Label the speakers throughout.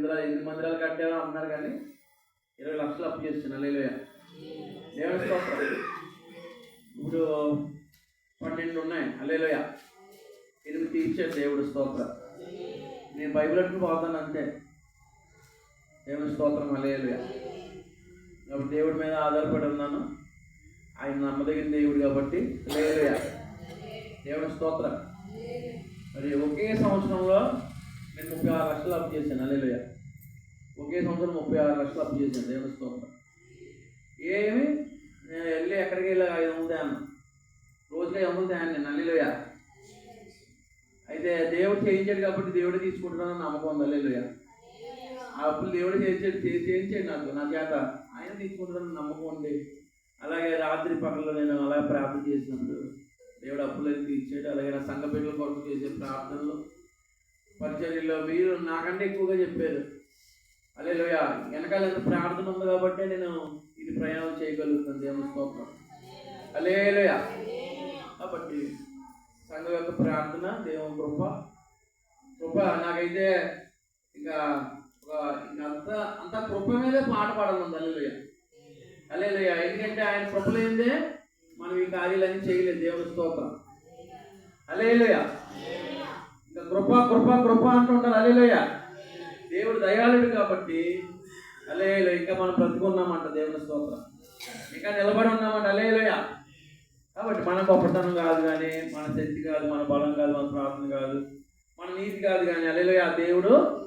Speaker 1: మందిరాలు ఎన్ని మందిరాలు కట్టామో అన్నారు కానీ ఇరవై లక్షలు అప్పు చేస్తున్నా లేలుయా దేవుని స్తోత్రం. ఇప్పుడు పన్నెండు ఉన్నాయి. అల్లేలోయ ఎనిమిది తీర్చాడు దేవుడు స్తోత్రం. నేను బైబిల్ అట్టుకుని పోతాను అంతే. దేవుని స్తోత్రం అల్లేలుయ కాబట్టి దేవుడి మీద ఆధారపడి ఉన్నాను. ఆయన నమ్మదగిన దేవుడు కాబట్టి లేలుయ దేవుని స్తోత్రం. మరి ఒకే సంవత్సరంలో నేను ముప్పై ఆరు లక్షలు అప్పు చేశాను. అల్లేలుయ. ఒకే సంవత్సరం ముప్పై ఆరు లక్షలు అప్పు చేశాను. దేవుని స్తోత్రం. ఏమి? నేను వెళ్ళి ఎక్కడికి వెళ్ళా? ఐదు వందలు అన్న రోజుకి ఐదు వందలు తేను నేను? అల్లేలుయ. అయితే దేవుడు చేయించాడు కాబట్టి దేవుడే తీసుకుంటున్నాను నమ్మకం ఉంది. అల్లేలుయ. ఆ అప్పులు దేవుడు చేయించాడు. చేయించాడు నాకు. నా చేత ఆయన తీసుకుంటున్నాను నమ్మకం ఉంది. అలాగే రాత్రి పగలు నేను అలా ప్రార్థన చేసినప్పుడు దేవుడు అప్పులన్నీ తీర్చాడు. అలాగే నా సంఘ బిడ్డల కొరకు చేసే ప్రార్థనలు పరిచర్యలో మీరు నాకంటే ఎక్కువగా చెప్పారు. అలే లోయ వెనకాల ప్రార్థన ఉంది కాబట్టి నేను ఇది ప్రయాణం చేయగలుగుతాను. దేవుని స్తోత్రం. అలే లోయ కాబట్టి సంఘం యొక్క ప్రార్థన దేవుని కృప. కృప నాకైతే ఇంకా ఒక ఇంకా అంత అంత కృప మీదే పాట పాడాలి అల్లెలుయ అల్లెలుయ ఎందుకంటే ఆయన కృప లేనిదే మనం ఈ కార్యాలన్నీ చేయలేదు. దేవుని స్తోత్రం. అల్లెలుయ కృప కృప కృప అంటుంటారు అలేలోయ దేవుడు దయాళుడు కాబట్టి అలేలో ఇంకా మనం బ్రతుకున్నామంట దేవుని స్తోత్రం. ఇంకా నిలబడి ఉన్నామంట. అల్లెలుయ కాబట్టి మన గొప్పతనం కాదు కానీ మన శక్తి కాదు మన బలం కాదు మన ప్రార్థన కాదు మన నీతి కాదు కానీ అల్లెలుయ దేవుడు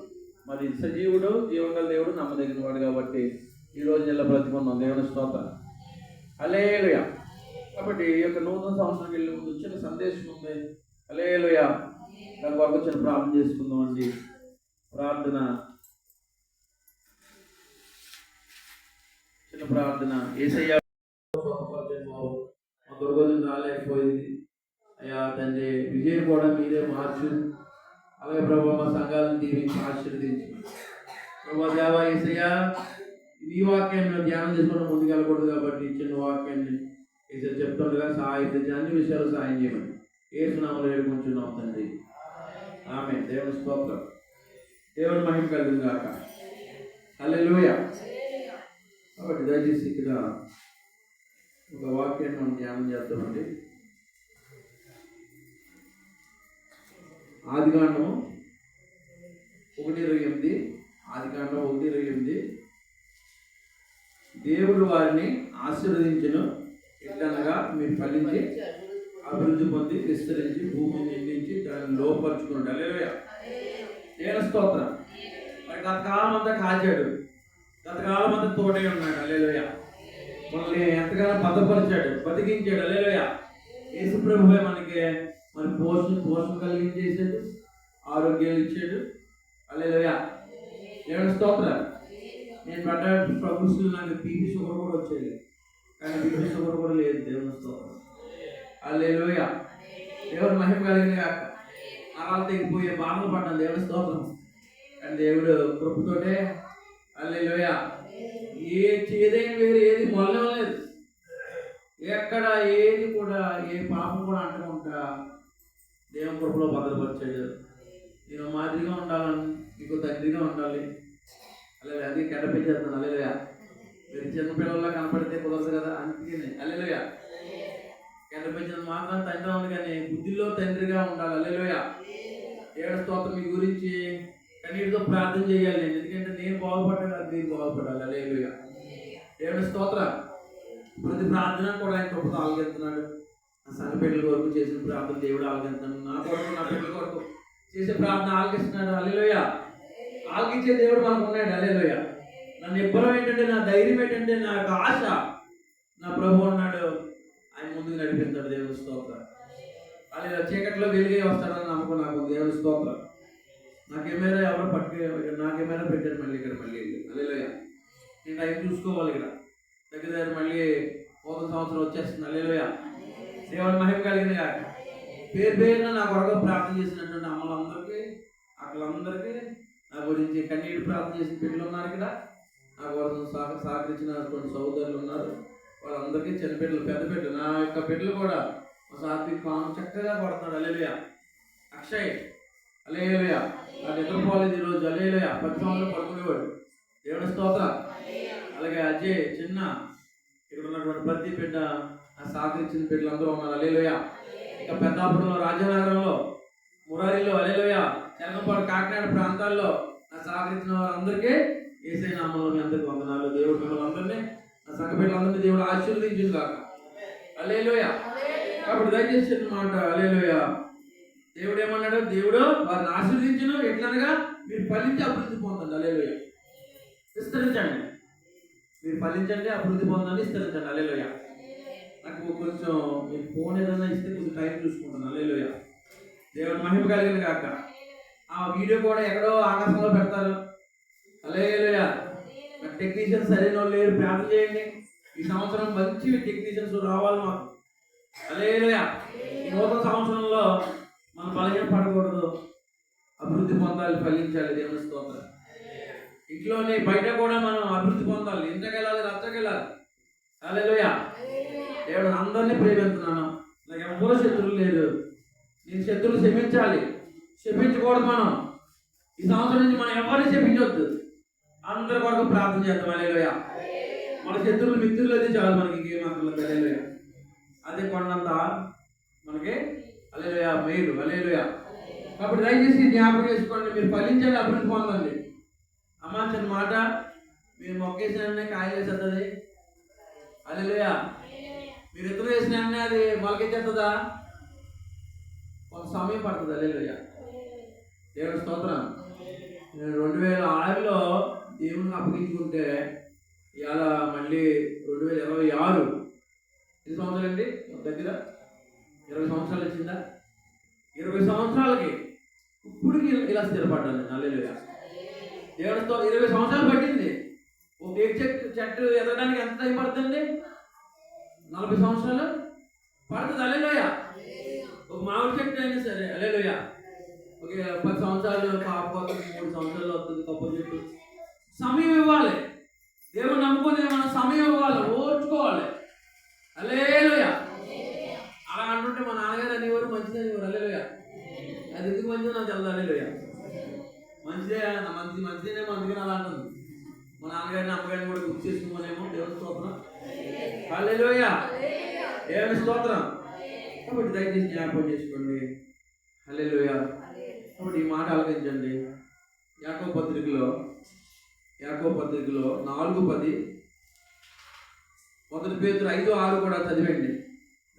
Speaker 1: మరి సజీవుడు జీవంగల దేవుడు నమ్మదగిన వాడు కాబట్టి ఈ నెల బ్రతుకున్నాం. దేవుని స్తోత్రం. అలేలుయ కాబట్టి ఈ యొక్క నూతన సంవత్సరం వెళ్ళి ముందు చిన్న సందేశం ఉంది. అలేలుయ దాని కొరకు చిన్న ప్రార్థన చేసుకుందామండి. ప్రార్థన. చిన్న ప్రార్థన. ఏసయ్య మా దుర్గోజం రాలేకపోయింది అయ్యా తండ్రి విజయం కూడా మీరే మార్చు. అలాగే ప్రభు మా సంఘాలను దీవించి ఆశీర్వదించి. ప్రభా దేవా ఏసయ్య ఈ వాక్యాన్ని ధ్యానం చేసుకోవడం ముందుకెళ్ళకూడదు కాబట్టి చిన్న వాక్యాన్ని ఏసే చెప్తుండగా సహాయం అన్ని విషయాలు సహాయం చేయమని. ఏసునామలు వేడుకుంటున్నాం తండ్రి. ఆమె దేవుని స్తోత్రం. దేవుని మహిమ కలిగిందాక గాక. హల్లెలూయ. కాబట్టి దయచేసి ఇక్కడ ఒక వాక్యాన్ని మనం ధ్యానం చేద్దామండి. ఆదికాండము ఒకటి ఇరవై ఎనిమిది ఆదికాండం ఒకటి ఇరవై ఎనిమిది. దేవుడు వారిని ఆశీర్వదించను. ఎట్లనగా మీరు ఫలించి అభివృద్ధి పొంది విస్తరించి భూమి నిండి దాన్ని లోపరుచుకున్నాడు అలేవయ్య నేను స్తోత్రం. మరి గతకాలం అంతా కాచాడు. గతకాలం అంతా తోడే ఉన్నాడు. అలేలోయ మనల్ని ఎంతగానో పదపరిచాడు బతికించాడు. అలేలోయ యేసుప్రభువే మనకి మరి పోషణ పోషణ కలిగించేసాడు ఆరోగ్యాలు ఇచ్చాడు. అలేలోయ నేను స్తోత్రం. నేను పడ్డ ప్రభుత్వం నాకు బీపీ షుగర్ కూడా వచ్చేది. కానీ బీపీ షుగర్ కూడా లేదు దేవుని స్తోత్రం. అలేలోయ దేవుడు మహిమ కలిగిన కాక నరాలు తెగిపోయే బాధలు పడ్డాను దేవుడి స్తోత్రం. అండ్ దేవుడు కృపతోటే అల్లెలోయ ఏ చేదైన వేరే ఏది మొదలలేదు ఎక్కడ ఏది కూడా ఏ పాపం కూడా అంటకుండా దేవుని కృపలో భద్రపరిచాడు. నేను మాదిరిగా ఉండాలని మీకు తండ్రిగా ఉండాలి. అలా అది కనిపించేస్తున్నాను అల్లెలోయ మీరు చిన్నపిల్లల్లా కనపడితే కుదరదు కదా. అందుకని అల్లెలోయ కనిపించిన మాత్రం తండ్రి ఉంది కానీ బుద్ధిలో తండ్రిగా ఉండాలి. అల్లెలోయ ఏడు స్తోత్రం మీ గురించి కన్నీటితో ప్రార్థన చేయాలి. నేను ఎందుకంటే నేను బాగుపడ్డాను అది మీరు బాగుపడాలి. అల్లెలోయ ఏడు స్తోత్రం. ప్రతి ప్రార్థన కూడా ఆయన కృపతో ఆలకెళ్తున్నాడు నా సంఘ కొరకు చేసిన ప్రార్థన దేవుడు ఆలకెళ్తున్నాడు నా కొరకు నా బిడ్డల కొరకు చేసే ప్రార్థన ఆలోచిస్తున్నాడు అల్లెలోయ ఆలకించే దేవుడు మనకు ఉన్నాడు. అల్లెలోయ నన్ను ఇబ్బరం ఏంటంటే నా ధైర్యం ఏంటంటే నా యొక్క ఆశ నా ప్రభు ఉన్నాడు ఆయన ముందుకు నడిపిస్తాడు దేవుని స్తోత్రం. అలా చీకట్లో వెలిగే వస్తాడని నమ్మకం నాకు దేవుని స్తోత్రం. నాకేమైనా ఎవరు పట్టుకు నాకేమైనా పెట్టారు మళ్ళీ ఇక్కడ మళ్ళీ అల్లెలుయ నేను టైం చూసుకోవాలి ఇక్కడ. దగ్గర దగ్గర మళ్ళీ పోత సంవత్సరం వచ్చేస్తుంది. అల్లెలుయ దేవుని మహిమ కలిగింది కాక పేరు పేరున నా కొరకు ప్రార్థన చేసినటువంటి అమ్మలందరికీ అక్కలందరికీ నా గురించి కన్నీటి ప్రార్థన చేసిన బిడ్డలు ఉన్నారు ఇక్కడ. నా కోసం సహకరించినటువంటి సహోదరులు ఉన్నారు. వాళ్ళందరికీ చిన్న బిడ్డలు పెద్ద బిడ్డలు. నా యొక్క బిడ్డలు కూడా మా సాత్విక్ పాము చక్కగా కొడుతున్నాడు. అల్లెలుయ. అక్షయ్. అల్లెలుయ. ఆ నిద్రపోలేదు ఈరోజు. అలేలుయ పది సంవత్సరాలు పడుకునేవాడు. దేవుని స్తోత్ర. అలాగే అజయ్ చిన్న. ఇక్కడ ఉన్నటువంటి ప్రతి బిడ్డ ఆ సహకరించిన బిడ్డలు అందరూ ఉన్నారు. అలేలుయ ఇంకా పెద్దాపురంలో రాజనగరంలో మురారిలో అలేలుయ చెనగపాడు కాకినాడ ప్రాంతాల్లో నా సహకరించిన వారందరికీ ఏసై నామంలో మీ అందరికి వందనాలు. దేవుడు మిమ్మల్ని అందరినీ నా సంఘ బిడ్డలందరినీ దేవుడు ఆశీర్వదించింది కాక. అలేలుయ కాబట్టి దయచేసి మాట అలేలుయ దేవుడు ఏమన్నాడు? దేవుడు వారిని ఆశీర్వదించను. ఎట్లనగా? మీరు ఫలించి అభివృద్ధి పొందండి. అలేలుయ విస్తరించండి. మీరు ఫలించండి అభివృద్ధి పొందండి విస్తరించండి. అలేలుయ నాకు కొంచెం మీరు ఫోన్ ఏదైనా ఇస్తే కొంచెం టైం చూసుకుంటాను. అలేలుయ దేవుడు మహిమ కలిగిన కాక. ఆ వీడియో కూడా ఎక్కడో ఆకాశంలో పెడతారు. అలేలుయ టెక్నీషియన్స్ సరైన వాళ్ళు లేరు. ప్రార్థన చేయండి. ఈ సంవత్సరం మంచి టెక్నీషియన్స్ రావాలి మాకు. అదే నూతన సంవత్సరంలో మనం బలహీన పడకూడదు. అభివృద్ధి పొందాలి ఫలించాలి. దేవుని స్తోత్రం. ఇంట్లోనే బయట కూడా మనం అభివృద్ధి పొందాలి. ఇంతకెళ్ళాలి రచ్చకెళ్ళాలి అలేలుయ దేవుడు అందరినీ ప్రేమిస్తున్నాను. నాకు ఎవరో శత్రువులు లేరు. నేను శత్రువులు క్షమించాలి. క్షమించకూడదు మనం. ఈ సంవత్సరం నుంచి మనం ఎవరిని క్షమించవద్దు అందరి కొరకు ప్రార్థన చేద్దాం. అలేలుయ మన శత్రువులు మిత్రులు అయితే చాలు మనకి ఇంకేం అక్కర్లేదు అలేలోయ అదే కొండంత మనకి అలేలోయ మేలు. అలేలోయ కాబట్టి దయచేసి జ్ఞాపకం చేసుకోండి. మీరు ఫలించండి అభివృద్ధి పొందండి. అమ్మ చిన్న మాట. మీరు మొక్కేసిన కాయలు వేసేస్తుంది అలేలుయ మీరు ఇతరు వేసిన అది మొలకెత్తదా కొంత సమయం పడుతుంది. అలేలోయ దేవుడు స్తోత్రం. రెండు వేల ఆరులో దేవుని అప్పగించుకుంటే ఇవాళ మళ్ళీ రెండు వేల ఇరవై ఆరు ఎన్ని సంవత్సరాలు అండి? దగ్గర ఇరవై సంవత్సరాలు వచ్చిందా? ఇరవై సంవత్సరాలకి ఇప్పటికి ఇలా స్థిరపడ్డాను నేను దేవుడితో ఇరవై సంవత్సరాలు పట్టింది. ఒక ఏ చెట్టు చెట్టు ఎదగడానికి ఎంత టైం పడుతుంది నలభై సంవత్సరాలు పడుతుంది అలెలోయ ఒక మామిడి చెట్టు అయినా సరే అలెలోయ ఒక పది సంవత్సరాలు కాకపోతుంది మూడు సంవత్సరాలు వస్తుంది కొబ్బరి చెట్టు. సమయం ఇవ్వాలి. దేవుని నమ్ముకుని మనం సమయం ఇవ్వాలి ఓర్చుకోవాలి. అలేలుయ అలా అంటుంటే మా నాన్నగారు అనేవారు మంచిది అనేవారు అలేలుయ అది ఎందుకు మంచిదో నాకు తెలుదు అలేలుయ మంచిదే మంచి మంచిదేనే మా అందుకని అలా అంటుంది. మా నాన్నగారిని అమ్మగారిని కూడా గుర్తు చేసుకోమనేమో దేవుని స్తోత్రం. అలేలుయ ఏమి స్తోత్రం. కాబట్టి దయచేసి జ్ఞాపకం చేసుకోండి. హల్లెలూయ. కాబట్టి ఈ మాట ఆలోచించండి యాకో పత్రికలో యాకో పత్రికలో నాలుగు పది. మొదటి పేతురు ఐదు ఆరు కూడా చదివండి.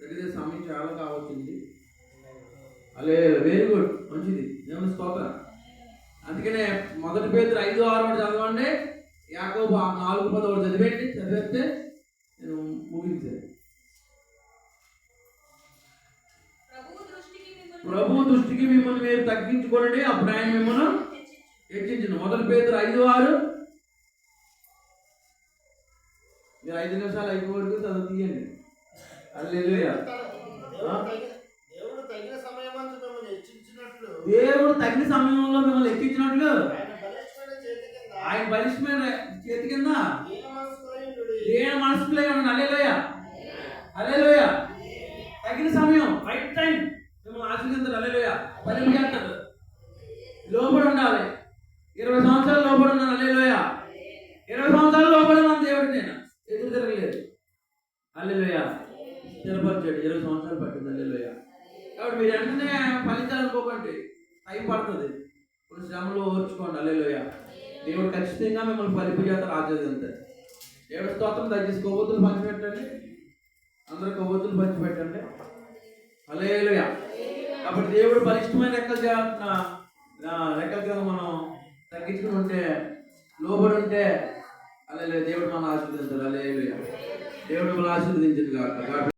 Speaker 1: దగ్గర సమయం చాలా కావచ్చింది. అలే వెరీ గుడ్ మంచిది. దేవుని స్తోత్రం. అందుకనే మొదటి పేతురు ఐదు ఆరు కూడా చదవండి. యాకో నాలుగు పది ఒకటి చదివేయండి. చదివేస్తే నేను ముగించాను.
Speaker 2: ప్రభువు దృష్టికి మిమ్మల్ని
Speaker 1: ప్రభు దృష్టికి మిమ్మల్ని మీరు తగ్గించుకోండి అప్పుడు ఆయన మిమ్మల్ని హెచ్చించిన. మొదటి పేతురు ఐదు ఆరు. మీరు ఐదు నిమిషాలు అయిపోవరకు చదువు తీయండి. అల్లెలుయ
Speaker 3: దేవుడు తగిన-
Speaker 1: సమయంలో మిమ్మల్ని ఎక్కించినట్లు
Speaker 3: ఆయన బలిష్టమైన చేతి కింద. దేని
Speaker 1: మనసుకులే ఉన్నాడు అల్లెలుయ అల్లెలుయ తగిన సమయం రైట్ టైం మిమ్మల్ని ఆశీర్వదించారు అల్లెలుయ పని చేస్తారు లోపడి ఉండాలి. ఇరవై సంవత్సరాలు లోపడి ఉన్నాను అల్లెలుయ ఇరవై సంవత్సరాలు లోపడి ఉన్నాను దేవుడు నేను ఎదురు తిరగలేదు అల్లెలోయ. స్థిరపరిచాడు. ఇరవై సంవత్సరాలు పట్టింది అల్లెలోయ. కాబట్టి మీరు వెంటనే ఫలితాలు అనుకోకండి. టైం పడుతుంది. ఇప్పుడు శ్రమలు ఓర్చుకోండి అల్లెలోయ. దేవుడు ఖచ్చితంగా మిమ్మల్ని పరిపు చేత రాజేదంతే దేవుడు స్తోత్రం దయచేసి కొవ్వొత్తులు పంచిపెట్టండి. అందరు కొవ్వొత్తులు పంచిపెట్టండి. అల్లెలోయ. కాబట్టి దేవుడు బలిష్టమైన రెక్కలు చేస్తున్న రెక్కల కింద మనం తగ్గించుకుని ఉంటే లోబడి ఉంటే అలే దేవుడు మన ఆశీర్వదించారు అలా దేవుడు మనం ఆశీర్వదించింది కాక